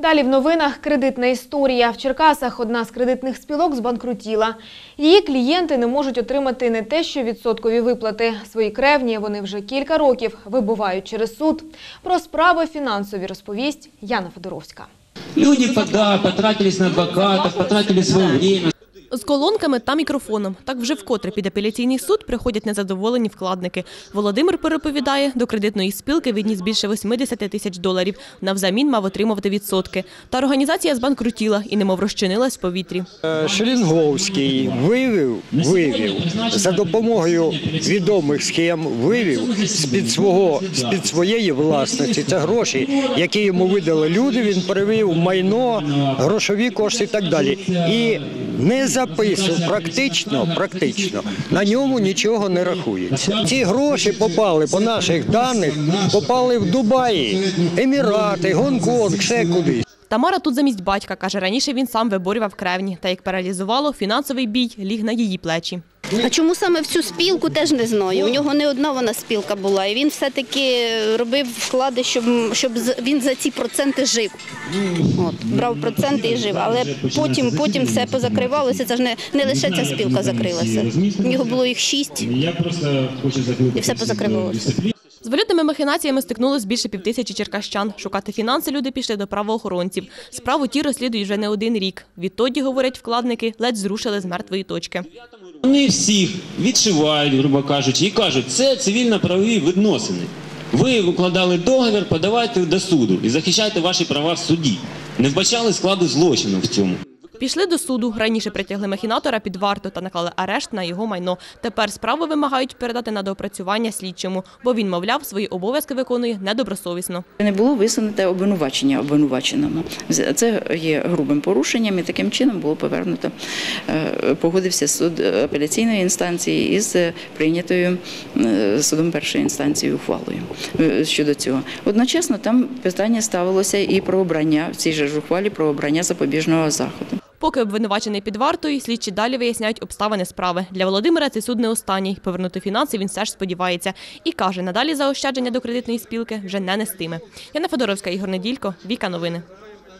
Далі в новинах кредитна історія. В Черкасах одна з кредитних спілок збанкрутіла. Її клієнти не можуть отримати не те, що відсоткові виплати. Свої кревні вони вже кілька років вибувають через суд. Про справи фінансові розповість Яна Федоровська. Люди потратились на адвокатів, потратили своє время. З колонками та мікрофоном. Так вже вкотре під апеляційний суд приходять незадоволені вкладники. Володимир переповідає, до кредитної спілки відніс більше 80 тисяч доларів. Навзамін мав отримувати відсотки. Та організація збанкрутіла і немов розчинилась в повітрі. Е, Шелінговський вивів, вивів за допомогою відомих схем, вивів з-під свого з-під своєї власності. Це гроші, які йому видали люди. Він перевів майно, грошові кошти і так далі. І не записував практично, практично на ньому нічого не рахується. Ці гроші попали по наших даних, попали в Дубаї, Емірати, Гонконг, ще кудись. Тамара тут замість батька каже, раніше він сам виборював кревні. Та як паралізувало, фінансовий бій ліг на її плечі. А чому саме в цю спілку, теж не знаю. У нього не одна вона спілка була, і він все-таки робив вклади, щоб, щоб з- він за ці проценти жив. От, брав проценти і жив. Але потім, потім все позакривалося. Це ж не, не лише ця спілка закрилася. У нього було їх шість. Хочу закрити. І все позакривалося. З валютними махінаціями стикнулось більше півтисячі черкащан. Шукати фінанси люди пішли до правоохоронців. Справу ті розслідують вже не один рік. Відтоді, говорять вкладники, ледь зрушили з мертвої точки. Вони всіх відшивають, грубо кажучи, і кажуть, це цивільно-правові відносини. Ви укладали договір, подавайте до суду і захищайте ваші права в суді. Не вбачали складу злочину в цьому. Пішли до суду. Раніше притягли махінатора під варту та наклали арешт на його майно. Тепер справу вимагають передати на доопрацювання слідчому, бо він, мовляв, свої обов'язки виконує недобросовісно. Не було висунуте обвинувачення обвинуваченому. Це є грубим порушенням, і таким чином було повернуто. е, Погодився суд апеляційної інстанції із прийнятою судом першої інстанції ухвалою е, щодо цього. Одночасно там питання ставилося і про обрання в цій же ж ухвалі про обрання запобіжного заходу. Поки обвинувачений під вартою, слідчі далі виясняють обставини справи. Для Володимира цей суд не останній. Повернути фінанси він все ж сподівається. І каже, надалі заощадження до кредитної спілки вже не нестиме. Яна Федоровська, Ігор Неділько, Віка Новини.